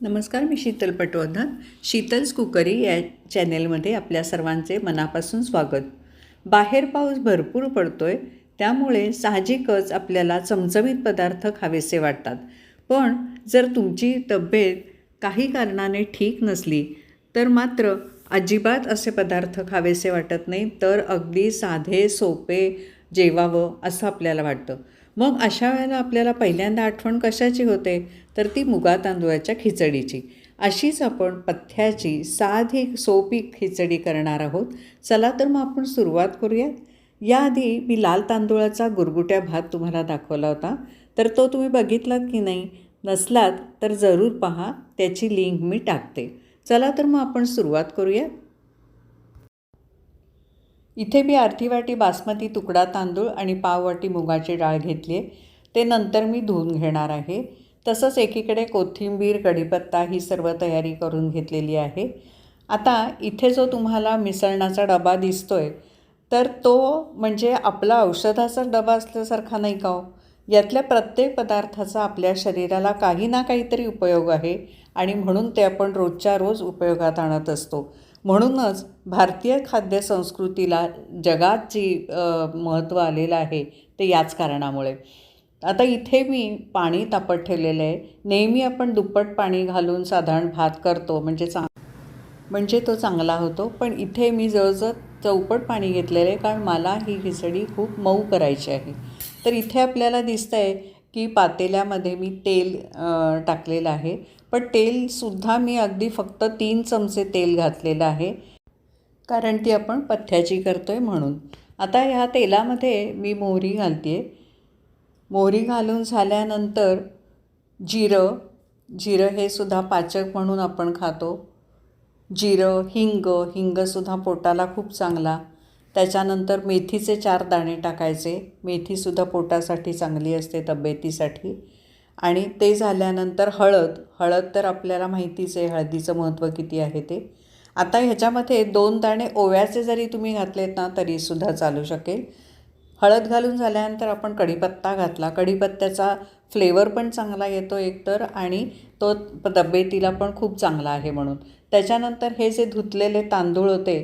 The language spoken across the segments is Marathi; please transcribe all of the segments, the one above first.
नमस्कार मी शीतल पटवर्धन शीतल्स कुकरी या चॅनेलमध्ये आपल्या सर्वांचे मनापासून स्वागत. बाहेर पाऊस भरपूर पडतोय त्यामुळे साहजिकच आपल्याला चमचमीत पदार्थ खावेसे वाटतात. पण जर तुमची तब्येत काही कारणाने ठीक नसली तर मात्र अजिबात असे पदार्थ खावेसे वाटत नाही तर अगदी साधे सोपे जेवावं असं आपल्याला वाटतं. मग अशा वेळेला आपल्याला पहिल्यांदा आठवण कशाची होते? तर ती मुगा तांदूळाच्या खिचडीची. अशीच आपण पथ्याची साधी सोपी खिचडी करणार आहोत. चला तर मग आपण सुरुवात करूयात. याआधी मी लाल तांदूळाचा गुरगुट्या भात तुम्हाला दाखवला होता. तर तो तुम्ही बघितलात की नाही? नसलात तर जरूर पहा. त्याची लिंक मी टाकते. चला तर मग आपण सुरुवात करूयात. इथे मी अर्धी वाटी बासमती तुकडा तांदूळ आणि पाव वाटी मुगाची डाळ घेतली आहे. ते नंतर मी धुवून घेणार आहे. तसंच एकीकडे कोथिंबीर कढीपत्ता ही सर्व तयारी करून घेतलेली आहे. आता इथे जो तुम्हाला मिसळणाचा डबा दिसतो आहे तर तो म्हणजे आपला औषधाचा डबा असल्यासारखा नाही का हो? यातल्या प्रत्येक पदार्थाचा आपल्या शरीराला काही ना काहीतरी उपयोग आहे आणि म्हणून ते आपण रोजच्या रोज उपयोगात आणत असतो. म्हणूनच भारतीय खाद्य संस्कृतीला जगात जी महत्त्व आलेलं आहे ते याच कारणामुळे. आता इथे मी पाणी तापत ठेवलेलं आहे. नेहमी आपण दुप्पट पाणी घालून साधारण भात करतो म्हणजे चांग म्हणजे तो चांगला होतो. पण इथे मी जवळजवळ चौपट पाणी घेतलेलं आहे कारण मला ही खिचडी खूप मऊ करायची आहे. तर इथे आपल्याला दिसतं आहे की पातेल्यामध्ये मी तेल टाकलेलं आहे. पण तेलसुद्धा मी अगदी फक्त तीन चमचे तेल घातलेलं आहे. कारण ती आपण पथ्याची करतो आहे म्हणून. आता ह्या तेलामध्ये मी मोहरी घालते. आहे मोहरी घालून झाल्यानंतर जिरं जिरं हे सुद्धा पाचक म्हणून आपण खातो. जिरं हिंग हिंगसुद्धा पोटाला खूप चांगला. त्याच्यानंतर मेथीचे चार दाणे टाकायचे. मेथीसुद्धा पोटासाठी चांगली असते तब्येतीसाठी. आणि ते झाल्यानंतर हळद. हळद तर आपल्याला माहितीच आहे हळदीचं महत्त्व किती आहे ते. आता ह्याच्यामध्ये दोन दाणे ओव्याचे जरी तुम्ही घातलेत ना तरीसुद्धा चालू शकेल. हळद घालून झाल्यानंतर आपण कढीपत्ता घातला. कढीपत्त्याचा फ्लेवर पण चांगला येतो एकतर आणि तो तब्येतीला पण खूप चांगला आहे म्हणून. त्याच्यानंतर हे जे धुतलेले तांदूळ होते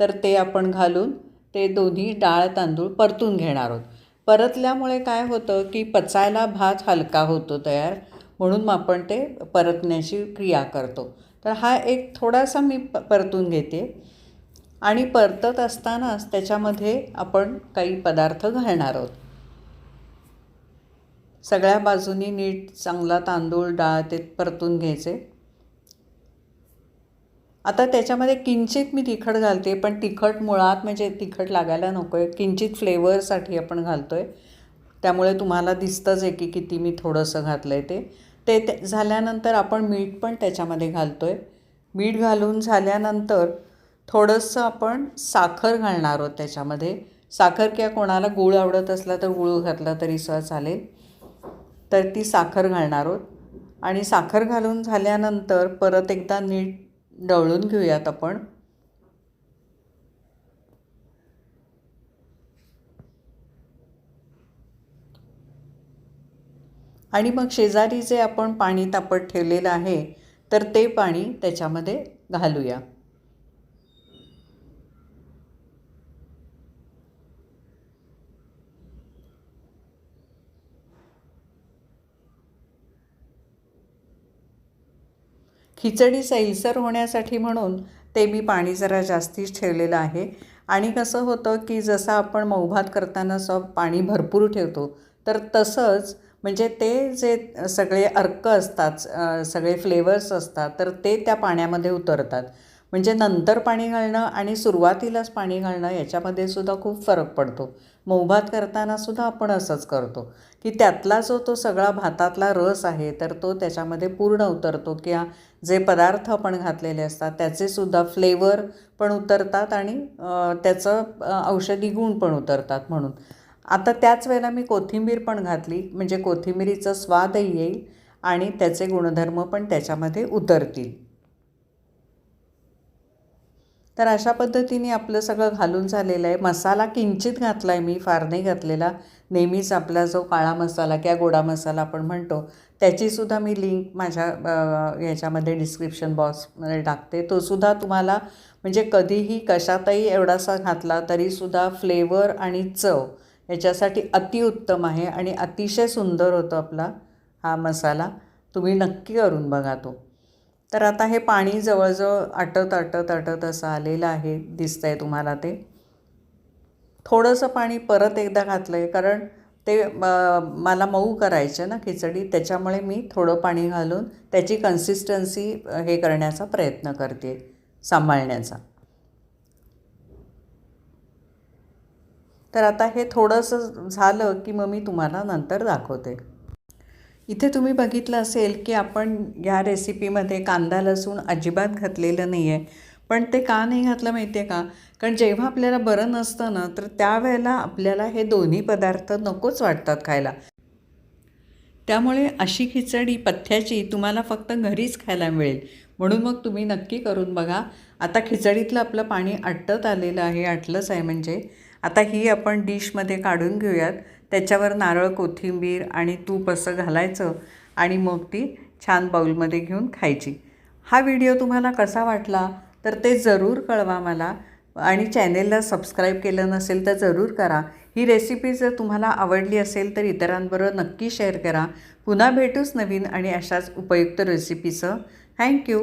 तर ते आपण घालून ते दोन्ही डाळ तांदूळ परतून घेणार आहोत. परतल्यामुळे काय होतं की पचायला भात हलका होतो तयार म्हणून मग आपण ते परतण्याची क्रिया करतो. तर हा एक थोडासा मी प परतून घेते. आणि परतत असतानाच त्याच्यामध्ये आपण काही पदार्थ घालणार आहोत. सगळ्या बाजूनी नीट चांगला तांदूळ डाळ ते परतून घ्यायचे. आता त्याच्यामध्ये किंचित मी तिखट घालते पण तिखट मुळात म्हणजे तिखट लागायला नको आहे किंचित फ्लेवरसाठी आपण घालतो आहे त्यामुळे तुम्हाला दिसतंच आहे की किती मी थोडंसं घातलं आहे ते ते झाल्यानंतर आपण मीठ पण त्याच्यामध्ये घालतो आहे मीठ घालून झाल्यानंतर थोडंसं आपण साखर घालणार आहोत त्याच्यामध्ये. साखर किंवा कोणाला गूळ आवडत असला तर गूळ घातला तरीसुद्धा चालेल. तर ती साखर घालणार आहोत. आणि साखर घालून झाल्यानंतर परत एकदा नीट डवळून घेऊयात आपण. आणि मग शेजारी जे आपण पाणी तापत ठेवलेलं आहे तर ते पाणी त्याच्यामध्ये घालूया. खिचडी सैलसर होण्यासाठी म्हणून ते मी पाणी जरा जास्तीच ठेवलेलं आहे. आणि कसं होतं की जसं आपण मऊभात करताना सब पाणी भरपूर ठेवतो तर तसंच म्हणजे ते जे सगळे अर्क असतात सगळे फ्लेवर्स असतात तर ते त्या पाण्यामध्ये उतरतात. म्हणजे नंतर पाणी घालणं आणि सुरुवातीलाच पाणी घालणं याच्यामध्ये सुद्धा खूप फरक पडतो. मऊभात करताना सुद्धा आपण असंच करतो. की त्यातला जो तो सगळा भातातला रस आहे तर तो त्याच्यामध्ये पूर्ण उतरतो किंवा जे पदार्थ आपण घातलेले असतात त्याचे सुद्धा फ्लेवर पण उतरतात आणि त्याचं औषधी गुण पण उतरतात म्हणून. आता त्याच वेळेला मी कोथिंबीर पण घातली म्हणजे कोथिंबीरीचं स्वादही येईल आणि त्याचे गुणधर्म पण त्याच्यामध्ये उतरतील. तर अशा पद्धतीने आपलं सगळं घालून झालेलं आहे. मसाला किंचित घातला आहे मी फार नाही घातलेला. नेहमीच आपला जो काळा मसाला किंवा गोडा मसाला आपण म्हणतो त्याचीसुद्धा मी लिंक माझ्या ह्याच्यामध्ये याच्यामध्ये डिस्क्रिप्शन बॉक्समध्ये टाकते. तोसुद्धा तुम्हाला म्हणजे कधीही कशातही एवढासा घातला तरीसुद्धा फ्लेवर आणि चव याच्यासाठी अतिउत्तम आहे आणि अतिशय सुंदर होतो आपला हा मसाला. तुम्ही नक्की करून बघा तो. तर आता हे पाणी जवळजवळ आटत आटत आटत असं आलेलं आहे दिसतंय तुम्हाला ते. थोडंसं पाणी परत एकदा घातलं आहे कारण ते मला मऊ करायचं ना खिचडी त्याच्यामुळे मी थोडं पाणी घालून त्याची कन्सिस्टन्सी हे करण्याचा प्रयत्न करते सांभाळण्याचा. तर आता हे थोडंसं झालं की मग मी तुम्हाला नंतर दाखवते. इथे तुम्ही बघितलं असेल की आपण या रेसिपीमध्ये कांदा लसूण अजिबात घातलेलं नाही आहे पण ते का नाही घातलं माहिती आहे का? कारण जेव्हा आपल्याला बरं नसतं ना तर त्यावेळेला आपल्याला हे दोन्ही पदार्थ नकोच वाटतात खायला. त्यामुळे अशी खिचडी पथ्याची तुम्हाला फक्त घरीच खायला मिळेल. म्हणून मग तुम्ही नक्की करून बघा. आता खिचडीतलं आपलं पाणी आटत आलेलं आहे आटलंच आहे म्हणजे. आता ही आपण डिशमध्ये काढून घेऊयात. त्याच्यावर नारळ कोथिंबीर आणि तूप असं घालायचं आणि मग ती छान बाऊलमध्ये घेऊन खायची. हा व्हिडिओ तुम्हाला कसा वाटला तर ते जरूर कळवा मला. आणि चॅनेलला सबस्क्राईब केलं नसेल तर जरूर करा. ही रेसिपी जर तुम्हाला आवडली असेल तर इतरांबरोबर नक्की शेअर करा. पुन्हा भेटूच नवीन आणि अशाच उपयुक्त रेसिपीचं. थँक्यू.